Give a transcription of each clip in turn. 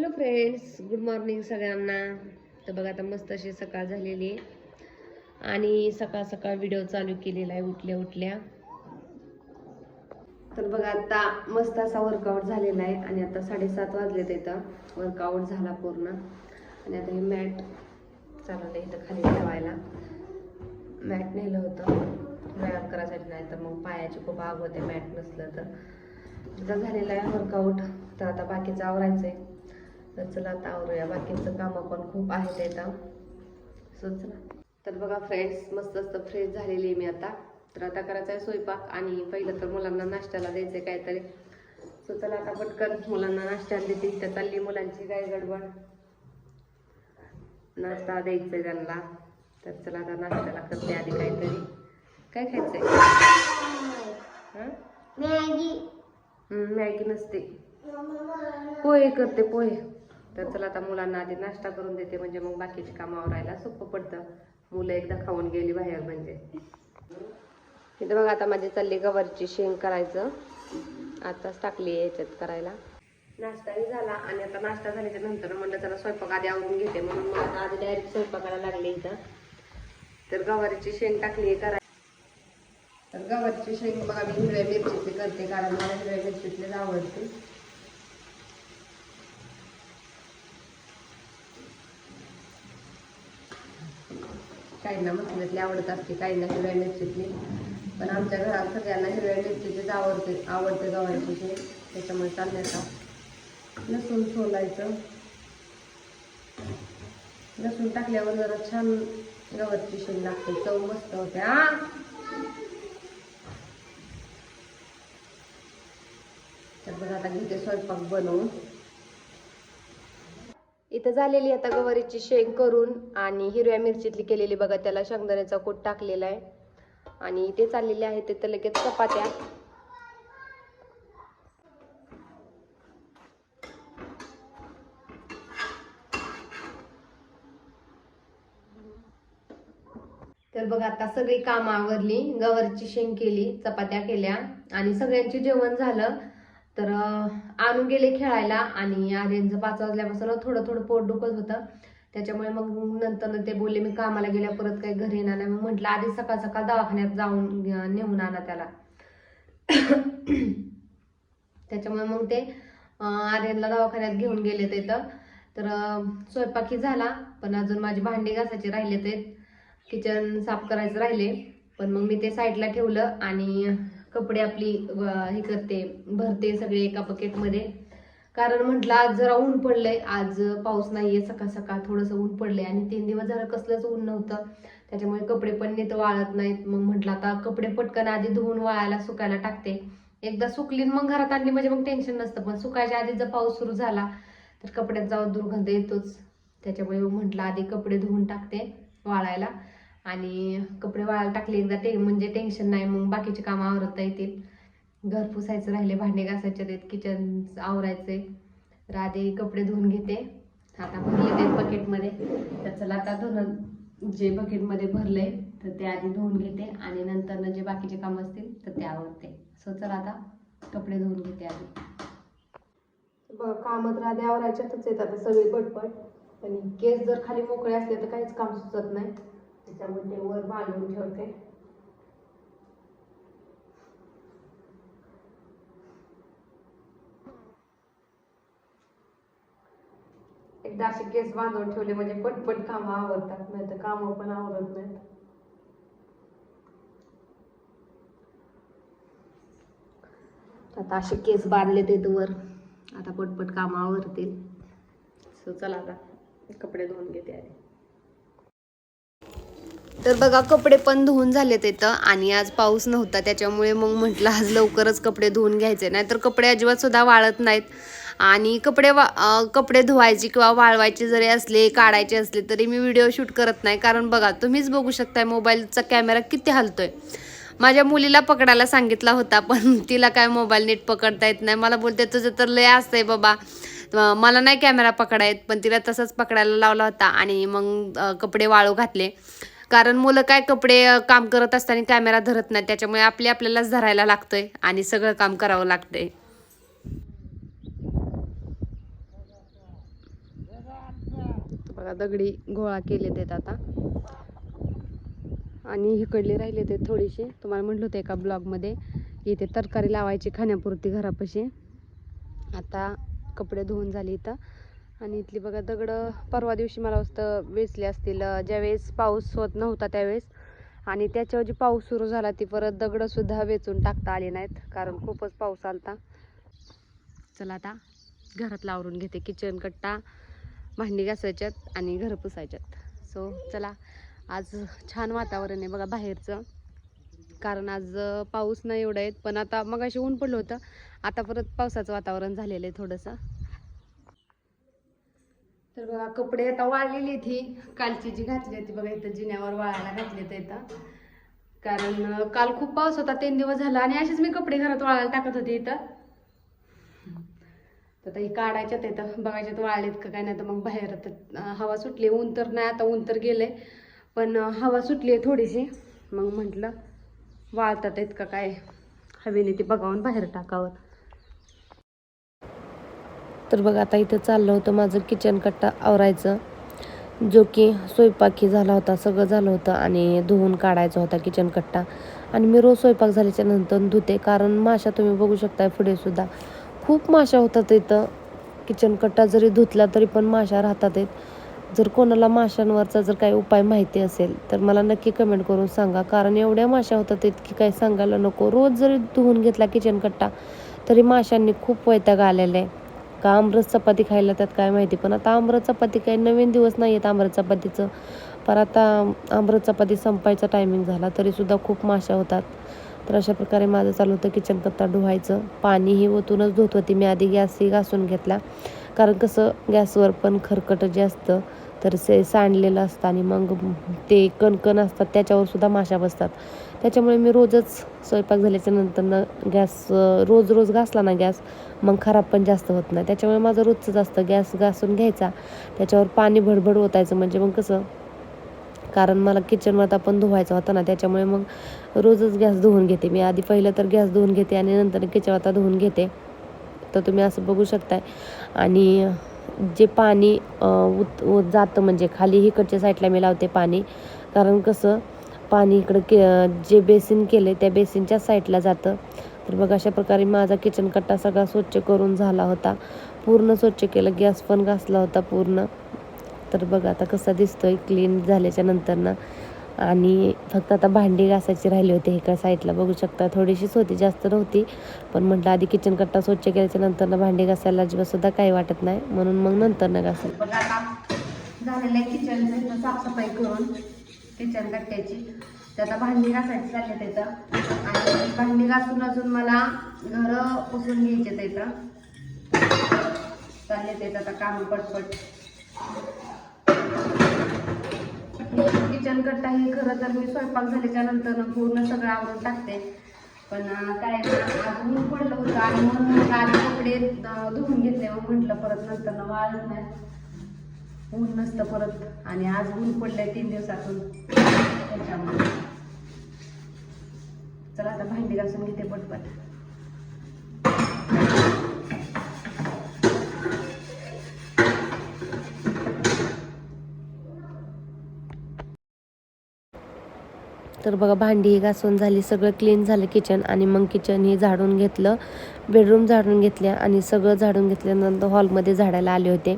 Hello friends good morning सगळ्यांना. तर बघा आता मस्त अशी सकाळ झालेली आहे. आणि सकाळ सकाळ व्हिडिओ चालू केलेला आहे उठल्या उठल्या. तर बघा आता मस्त असा वर्कआउट झालेला आहे. आणि आता साडेसात वाजलेत इथं. वर्कआउट झाला पूर्ण. आणि आता हे मॅट चालवलं इथं खाली ठेवायला. मॅट नेलं होतं. व्यायाम करायसाठी नाही तर मग पायाची खूप आग होते मॅट नसलं तर. झालेला आहे वर्कआउट तर आता बाकीचं आवरायचं आहे तर चला आता आवरूया. बाकीचं कामं पण खूप आहेत येतं सो चला. तर बघा फ्रेंड्स मस्त असतं फ्रेश झालेली आहे मी आता. तर आता करायचा आहे स्वयंपाक आणि पहिलं तर मुलांना नाश्त्याला द्यायचं आहे काहीतरी. सो चला आता पटकन मुलांना नाश्त्याला देते तर चालली मुलांची काय गडबड. नाश्ता द्यायचा आहे त्यांना. तर चला आता नाश्त्याला करते आधी काहीतरी. काय खायचंय? हां? मॅगी. हम्म, मॅगी नसते. पोहे करते पोहे. तर चला आता मुलांना आधी नाश्ता करून देते म्हणजे मग बाकीची कामं राहायला सोपं पडतं. मुलं एकदा खाऊन गेली बाहेर म्हणजे. इथं बघा आता माझी चालली गवारची शेंग करायचं. आताच टाकली आहे याच्यात करायला. नाश्ताही झाला आणि आता नाश्ता झाल्याच्यानंतर म्हणलं त्याला स्वयंपाक आधी आवरून घेते म्हणून मग आता आधी डायरेक्ट स्वयंपाकाला लागले इथं. तर गवारीची शेंग टाकली आहे करायला तर गवारीची शेंग बघा मी हिरव्या मिरचीची करते कारण मला हिरव्या मिरचीतलेच आवडते. काहींना मसाल्यातली आवडत असते काहींना हिरव्या मिरचीतली. पण आमच्या घरात सगळ्यांना हिरव्या मिरचीचीच आवडते आवडते गव्हाची शेंग. त्याच्यामुळे चालण्याचा लसूण सोलायचं. लसूण टाकल्यावर जरा छान गवत पिशून लागते. चव मस्त होते हा. तर बघा आता घेते स्वयंपाक बनवून. इथं झालेली आता गवारीची शेंग करून आणि हिरव्या मिरचीतली केलेली बघा त्याला शेंगदाण्याचा कूट टाकलेला आहे. आणि इथे चाललेले आहे ते तर लगेच चपात्या. तर बघा आता सगळी कामावरली गवारीची शेंग केली चपात्या केल्या. आणि सगळ्यांचे जेवण झालं. तर आणून गेले खेळायला आणि आर्यनचं पाच वाजल्यापासून थोडं थोडं पोट दुखत होतं. त्याच्यामुळे मग नंतर ते बोलले मी कामाला गेल्या परत काही घरी येणार नाही. मग म्हटलं आधी सकाळ सकाळ दवाखान्यात जाऊन नेऊन आणा त्याला. त्याच्यामुळे मग ते आर्यनला दवाखान्यात घेऊन गेले ते तर. स्वयंपाकी झाला पण अजून माझी भांडी घासायची राहिले ते किचन साफ करायचं राहिले पण मग मी ते साईडला ठेवलं आणि कपडे आपली हे करते भरते सगळे एका बकेटमध्ये कारण म्हटलं आज जरा ऊन पडलंय. आज पाऊस नाहीये सकाळ सकाळ थोडंसं ऊन पडलंय. आणि तीन दिवस झालं कसलंच ऊन नव्हतं. त्याच्यामुळे कपडे पण नीट वाळत नाहीत. मग म्हटलं आता कपडे पटकन आधी धुवून वाळायला सुकायला टाकते. एकदा सुकली मग घरात आणली म्हणजे मग टेन्शन नसतं. पण सुकायच्या आधी जर पाऊस सुरू झाला तर कपड्यात जाऊन दुर्गंध येतोच. त्याच्यामुळे म्हटलं आधी कपडे धुवून टाकते वाळायला. आणि कपडे वाळायला टाकले एकदा ते म्हणजे टेन्शन नाही मग बाकीचे कामं आवरता येतील. घर पुसायचं राहिले भांडे घासायचे आहेत किचन आवरायचे तर आधी कपडे धुवून घेते. आता भरले ते बकेटमध्ये तर चला आता धुणं जे बकेटमध्ये भरले तर ते आधी धुवून घेते आणि नंतर जे बाकीचे कामं असतील तर ते आवडते सो चला आता कपडे धुवून घेते आधी. बघा राधे आवरायच्यातच येतात आता सगळी पटपट. आणि केस जर खाली मोकळे असले तर काहीच काम सुचत नाही. त्याच्यामुळे ते वर बांधून ठेवते. एकदा असे केस बांधून ठेवले म्हणजे पटपट कामं आवरतात नाही तर कामं पण आवरत नाहीत. आता असे केस बांधले ते वर. आता पटपट कामं आवरतील. सो चला आता कपडे धुवून घेते आधी. तर बघा कपडे पण धुवून झालेत इथं आणि आज पाऊस नव्हता त्याच्यामुळे मग म्हटलं आज लवकरच कपडे धुवून घ्यायचे. नाहीतर कपडे अजिबात सुद्धा वाळत नाहीत. आणि कपडे वा कपडे धुवायचे किंवा वाळवायचे जरी असले काढायचे असले तरी मी व्हिडिओ शूट करत नाही. कारण बघा तुम्हीच बघू शकताय मोबाईलचा कॅमेरा किती हलतोय. माझ्या मुलीला पकडायला सांगितला होता पण तिला काय मोबाईल नीट पकडता येत नाही. मला बोलते तुझं तर लय असतंय बाबा. मला नाही कॅमेरा पकडायत पण तिला तसंच पकडायला लावला होता आणि मग कपडे वाळू घातले. कारण मुलं काय कपडे काम करत असताना कॅमेरा धरत नाही त्याच्यामुळे आपले आपल्यालाच धरायला लागतंय आणि सगळं काम करावं लागतंय. बघा दगडी गोळा केले ते आता. आणि इकडले राहिले ते थोडीशी तुम्हाला म्हटलं होतं एका ब्लॉगमध्ये की इथे तरकारी लावायची खाण्यापुरती घरापाशी. आता कपडे धुवून झाली इथं. आणि इथली बघा दगडं परवा दिवशी मला वाजतं वेचले असतील ज्यावेळेस पाऊस होत नव्हता त्यावेळेस. आणि त्याच्यावर जी पाऊस सुरू झाला ती परत दगडंसुद्धा वेचून टाकता आली नाहीत कारण खूपच पाऊस आलता. चला आता घरात लावरून घेते किचन कट्टा भांडी घासायच्यात आणि घर पुसायच्यात. सो चला आज छान वातावरण आहे बघा बाहेरचं. कारण आज पाऊस नाही एवढं आहेत पण आता मग अशी ऊन पडलं होतं. आता परत पावसाचं वातावरण झालेलं आहे थोडंसं. तर बघा कपडे आता वाळलेली ती कालची जी घातली होती बघा इथं जिन्यावर वाळायला घातली तर इथं. कारण काल खूप पाऊस होता तीन दिवस झाला आणि असेच मी कपडे घरात वाळायला टाकत होते इथं. तर आता हे काढायच्यात इथं बघायच्यात वाळलेत का काय नाही तर मग बाहेर आता हवा सुटली ऊन तर नाही आता ऊन तर गेले पण हवा सुटली आहे थोडीशी. मग म्हटलं वाळतात आहेत का काय हवेने ते बघावून बाहेर टाकावं. तर बघा आता इथं चाललं होतं माझं किचन कट्टा आवरायचं. जो की स्वयंपाकी झाला होता सगळं झालं होतं आणि धुवून काढायचा होता किचन कट्टा. आणि मी रोज स्वयंपाक झाल्याच्यानंतर धुते कारण माशा तुम्ही बघू शकताय पुढे सुद्धा. खूप माशा होतात इथं. किचन कट्टा जरी धुतला तरी पण माशा राहतात आहेत जर कोणाला माशांवरचा जर काही उपाय माहिती असेल तर मला नक्की कमेंट करून सांगा. कारण एवढ्या माशा होतात इतकी की काही सांगायला नको. रोज जरी धुवून घेतला किचन कट्टा तरी माशांनी खूप वैताग आलेला आहे. का आमरस चपाती खायला त्यात काय माहिती? पण आता आमरस चपाती काही नवीन दिवस नाही आहेत आमरस चपातीचं. पण आता आमरस चपाती संपायचा टायमिंग झाला तरीसुद्धा खूप माशा होतात. तर अशा प्रकारे माझं चालू होतं किचन कत्ता धुवायचं. पाणीही ओतूनच धुत होती. मी आधी गॅसही घासून घेतला. कारण कसं गॅसवर पण खरकट जे असतं तर से सांडलेलं असतं आणि मग ते कणकण असतात त्याच्यावर सुद्धा माशा बसतात. त्याच्यामुळे मी रोजच स्वयंपाक झाल्याच्या नंतरनं गॅस रोज रोज घासला ना गॅस मग खराब पण जास्त होत नाही. त्याच्यामुळे माझं रोजचंच असतं गॅस घासून घ्यायचा. त्याच्यावर पाणी भडभड ओतायचं म्हणजे मग कसं कारण मला किचनवर आता पण धुवायचा होता ना त्याच्यामुळे मग रोजच गॅस धुवून घेते. मी आधी पहिलं तर गॅस धुवून घेते आणि नंतर किचन धुवून घेते. तर तुम्ही असं बघू शकताय. आणि जे पाणी उत जातं म्हणजे खाली इकडच्या साईडला मी लावते पाणी. कारण कसं पाणी इकडं के जे बेसिन केले त्या बेसिनच्या साईडला जातं. तर बघ अशा प्रकारे माझा किचन कट्टा सगळा स्वच्छ करून झाला होता. पूर्ण स्वच्छ केलं गॅस पण घासला होता पूर्ण. तर बघ आता कसा दिसतोय क्लीन झाल्याच्या नंतरनं. आणि फक्त आता भांडी घासायची राहिली होती एका साईडला. बघू शकता थोडीशीच होती जास्त नव्हती पण म्हटलं आधी किचन कट्टा स्वच्छ केल्याच्या नंतरनं भांडी घासायला अजिबात सुद्धा काही वाटत नाही म्हणून मग नंतरनं घासेल बघा झालेलं आहे किचन साफसफाई करून किचन कट्ट्याची. त्याचा आता भांडी घासायची चालले त्याचं आणि भांडी घासून अजून मला घरं पुसून घ्यायचे त्याचं चालले त्याचं आता काम पटपट. किचन कट्टा हे खरं तर मी स्वयंपाक झाल्याच्यानंतर पूर्ण सगळं आवरून टाकते. पण काय आहे आज ऊन पडलं होतं आणि म्हणून मग आधी कपडे धुवून घेतले. मग म्हटलं परत नंतर वाळत नाही. ऊन नसतं परत. आणि आज ऊन पडलंय तीन दिवसातून. त्याच्यामुळे. चला आता भांडी घासून घेते पटपट. तर बघा भांडी ही घासून झाली सगळं क्लीन झालं किचन आणि मग किचन हे झाडून घेतलं. बेडरूम झाडून घेतल्या आणि सगळं झाडून घेतल्यानंतर हॉलमध्ये झाडायला आले होते.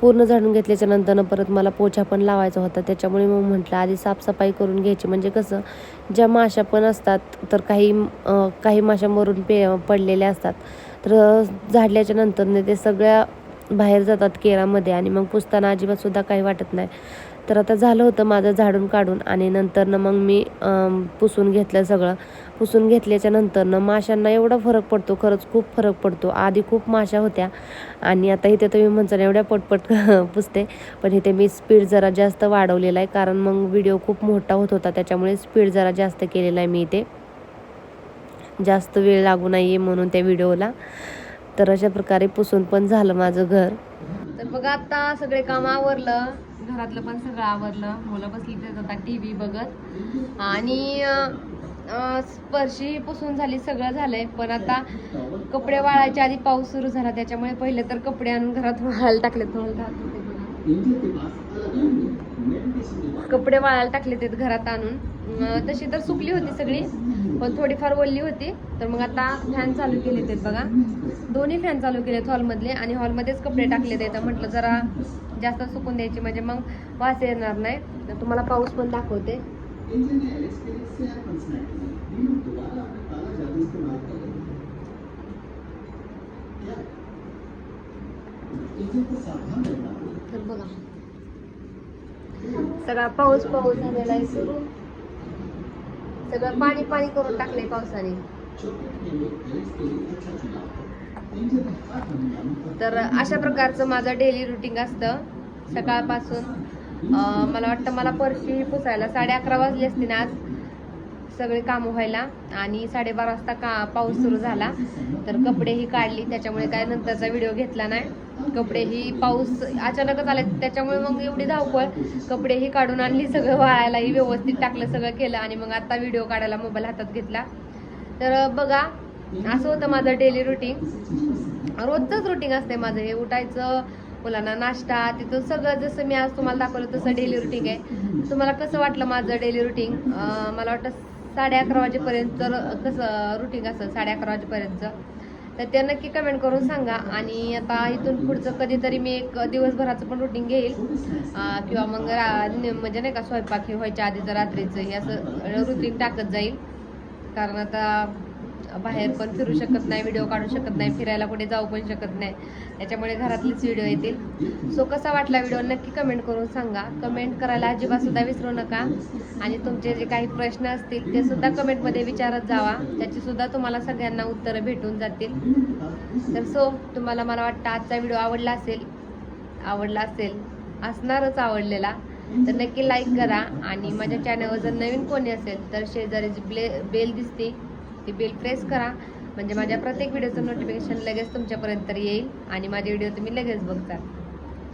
पूर्ण झाडून घेतल्याच्यानंतरनं परत मला पोछा पण लावायचा होता. त्याच्यामुळे मग म्हटलं आधी साफसफाई करून घ्यायची. म्हणजे कसं ज्या माशा पण असतात तर काही काही माशा मरून पे पडलेल्या असतात. तर झाडल्याच्या नंतरनं ते सगळ्या बाहेर जातात केरामध्ये आणि मग पुसताना अजिबातसुद्धा काही वाटत नाही. तर आता झालं होतं माझं झाडून काढून आणि नंतरनं मग मी पुसून घेतलं सगळं. पुसून घेतल्याच्या नंतरनं माशांना एवढा फरक पडतो खरंच खूप फरक पडतो. आधी खूप माशा होत्या आणि आता इथे तुम्ही म्हणता एवढ्या पटपट पुसते. पण इथे मी स्पीड जरा जास्त वाढवलेला आहे कारण मग व्हिडिओ खूप मोठा होत होता त्याच्यामुळे स्पीड जरा जास्त केलेला आहे मी इथे. जास्त वेळ लागू नये म्हणून त्या व्हिडिओला. तर अशा प्रकारे पुसून पण झालं माझं घर. तर बघा आता सगळे काम आवरलं. घरातलं पण सगळं आवरलं. मुलं बसली तर आता टी व्ही बघत. आणि स्पर्शी पुसून झाली सगळं झालंय. पण आता कपडे वाळायच्या आधी पाऊस सुरू झाला. त्याच्यामुळे पहिले तर कपडे आणून घरात वाळायला टाकले कपडे वाळायला टाकले ते घरात आणून. तशी तर सुकली होती सगळी. पण थोडीफार ओलली होती. तर मग आता फॅन चालू केले ते बघा. दोन्ही फॅन चालू केलेत हॉलमधले आणि हॉलमध्येच कपडे टाकले ते तर म्हटलं जरा जास्त सुकून द्यायचे म्हणजे मग वास येणार नाही. तर तुम्हाला पाऊस पण दाखवते. तर बघा. सगळा पाऊस पाऊस झालेला आहे. सुरू सगळं पाणी पाणी करून टाकले पावसाने. तर अशा प्रकारचं माझं डेली रुटीन असतं. सकाळपासून मला वाटतं मला परशी पुसायला साडे अकरा वाजले असते ना आज. सगळे कामं व्हायला आणि साडेबारा वाजता का पाऊस सुरू झाला तर कपडेही काढली. त्याच्यामुळे काय नंतरचा व्हिडिओ घेतला नाही. कपडेही पाऊस अचानकच आले त्याच्यामुळे मग एवढी धावपळ. कपडेही काढून आणली सगळं वाळायलाही व्यवस्थित टाकलं सगळं केलं आणि मग आता व्हिडिओ काढायला मोबाईल हातात घेतला. तर बघा असं होतं माझं डेली रुटीन रोजचंच रुटीन असते माझं. हे उठायचं मुलांना नाश्ता तिथून सगळं जसं मी आज तुम्हाला दाखवलं तसं डेली रुटीन आहे. तुम्हाला कसं वाटलं माझं डेली रुटीन मला वाटतं साडे अकरा वाजेपर्यंत जर कसं रुटीन असेल साडे अकरा वाजेपर्यंतचं तर ते नक्की कमेंट करून सांगा. आणि आता इथून पुढचं कधीतरी मी एक दिवसभराचं पण रुटीन घेईल. किंवा मग म्हणजे नाही का स्वयंपाक हे व्हायच्या आधीचं रात्रीचं हे असं रुटीन टाकत जाईल. कारण आता बाहेर पण फिरू शकत नाही व्हिडिओ काढू शकत नाही फिरायला कुठे जाऊ पण शकत नाही. त्याच्यामुळे घरातलेच व्हिडिओ येतील. सो कसा वाटला व्हिडिओ नक्की कमेंट करून सांगा. कमेंट करायला अजिबातसुद्धा विसरू नका. आणि तुमचे जे काही प्रश्न असतील ते सुद्धा कमेंटमध्ये विचारत जावा. त्याचीसुद्धा तुम्हाला सगळ्यांना उत्तरं भेटून जातील. तर सो तुम्हाला मला वाटतं आजचा व्हिडिओ आवडला असेल? आवडला असेल. असणारच आवडलेला. तर नक्की लाईक करा. आणि माझ्या चॅनलवर जर नवीन कोणी असेल तर शेजारीची ब्ले बेल दिसते. ती बेल प्रेस करा. म्हणजे माझ्या प्रत्येक व्हिडिओचं नोटिफिकेशन लगेच तुमच्यापर्यंत तर येईल आणि माझे व्हिडिओ तुम्ही लगेच बघता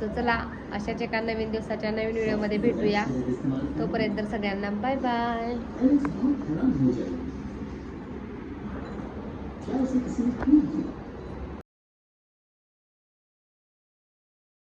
सो चला अशाच एका नवीन दिवसाच्या नवीन व्हिडिओमध्ये भेटूया. तोपर्यंत सगळ्यांना बाय बाय